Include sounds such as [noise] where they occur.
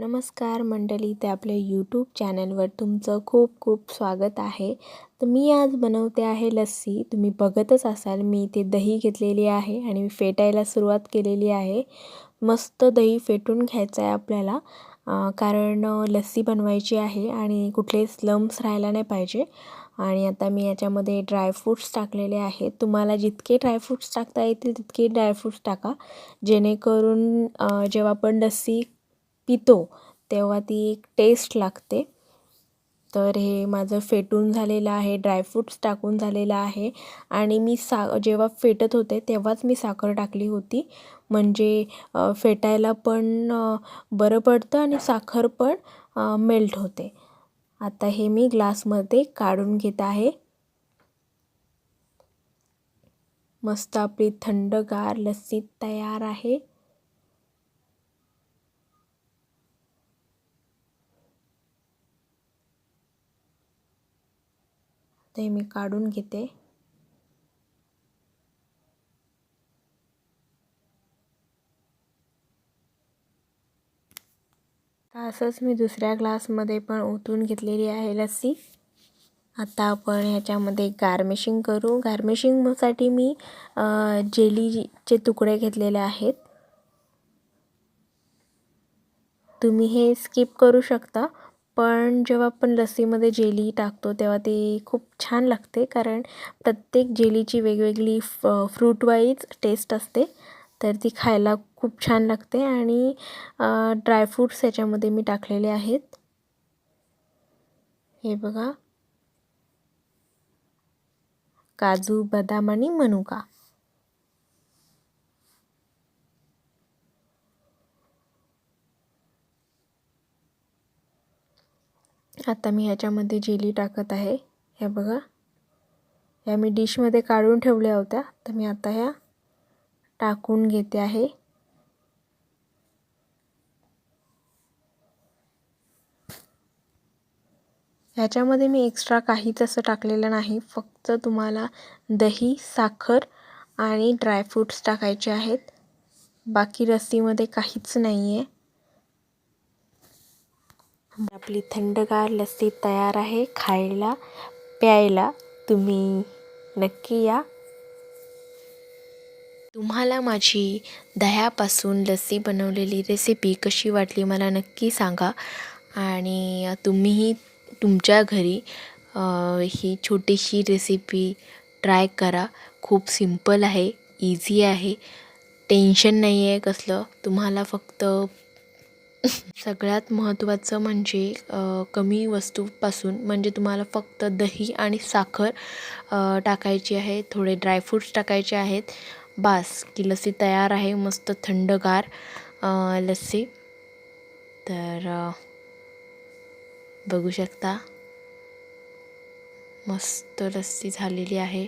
नमस्कार मंडळी ते आपल्या यूट्यूब चॅनलवर तुमचं खूप खूप स्वागत आहे. तर मी आज बनवते आहे लस्सी. तुम्ही बघतच असाल मी इथे दही घेतलेली आहे आणि मी फेटायला सुरुवात केलेली आहे. मस्त दही फेटून घ्यायचं आहे आपल्याला कारण लस्सी बनवायची आहे आणि कुठले स्लम्स राहायला नाही पाहिजे. आणि आता मी याच्यामध्ये ड्रायफ्रूट्स टाकलेले आहेत. तुम्हाला जितके ड्रायफ्रूट्स टाकता येतील तितके ड्रायफ्रूट्स टाका. जेणेकरून जेव्हा आपण लस्सी पितो तेव्हा ती एक टेस्ट लागते. तर हे माझं फेटून झालेलं आहे ड्रायफ्रूट्स टाकून झालेलं आहे. आणि मी सा जेव्हा फेटत होते तेव्हाच मी साखर टाकली होती. म्हणजे फेटायला पण बरं पडतं आणि साखर पण मेल्ट होते. आता हे मी ग्लासमध्ये काढून घेत आहे. मस्त आपली थंडगार लस्सी तयार आहे. ते मी काढून घेते. असंच मी दुसऱ्या ग्लासमध्ये पण ओतून घेतलेली आहे लस्सी. आता आपण ह्याच्यामध्ये गार्मिशिंग करू. गार्मिशिंगसाठी मी जेलीचे तुकडे घेतलेले आहेत. तुम्ही हे स्किप करू शकता. पण जेव्हा आपण लस्सीमध्ये जेली टाकतो तेव्हा ती खूप छान लागते. कारण प्रत्येक जेलीची वेगवेगळी फ फ्रूटवाईज टेस्ट असते. तर ती खायला खूप छान लागते. आणि ड्रायफ्रूट्स याच्यामध्ये मी टाकलेले आहेत. हे बघा. काजू बदाम आणि मनुका. आता मी ह्याच्यामध्ये जेली टाकत आहे. हे बघा. ह्या मी डिशमध्ये काढून ठेवल्या होत्या. तर मी आता ह्या टाकून घेते आहे. ह्याच्यामध्ये मी एक्स्ट्रा काहीच असं टाकलेलं नाही. फक्त तुम्हाला दही साखर आणि ड्रायफ्रूट्स टाकायचे आहेत. बाकी रस्सीमध्ये काहीच नाही आहे आपली थंडगार लस्सी तयार आहे खायला प्यायला. तुम्ही नक्की या. तुम्हाला माझी दह्यापासून लस्सी बनवलेली रेसिपी कशी वाटली मला नक्की सांगा. आणि तुम्हीही तुमच्या घरी ही छोटीशी रेसिपी ट्राय करा. खूप सिंपल आहे इझी आहे. टेन्शन नाही आहे कसलं. तुम्हाला फक्त [laughs] सगळ्यात महत्त्वाचं म्हणजे कमी वस्तूपासून म्हणजे तुम्हाला फक्त दही आणि साखर टाकायची आहे थोडे ड्रायफ्रूट्स टाकायचे आहेत. बास की लस्सी तयार आहे मस्त थंडगार लस्सी. तर बघू शकता. मस्त लस्सी झालेली आहे.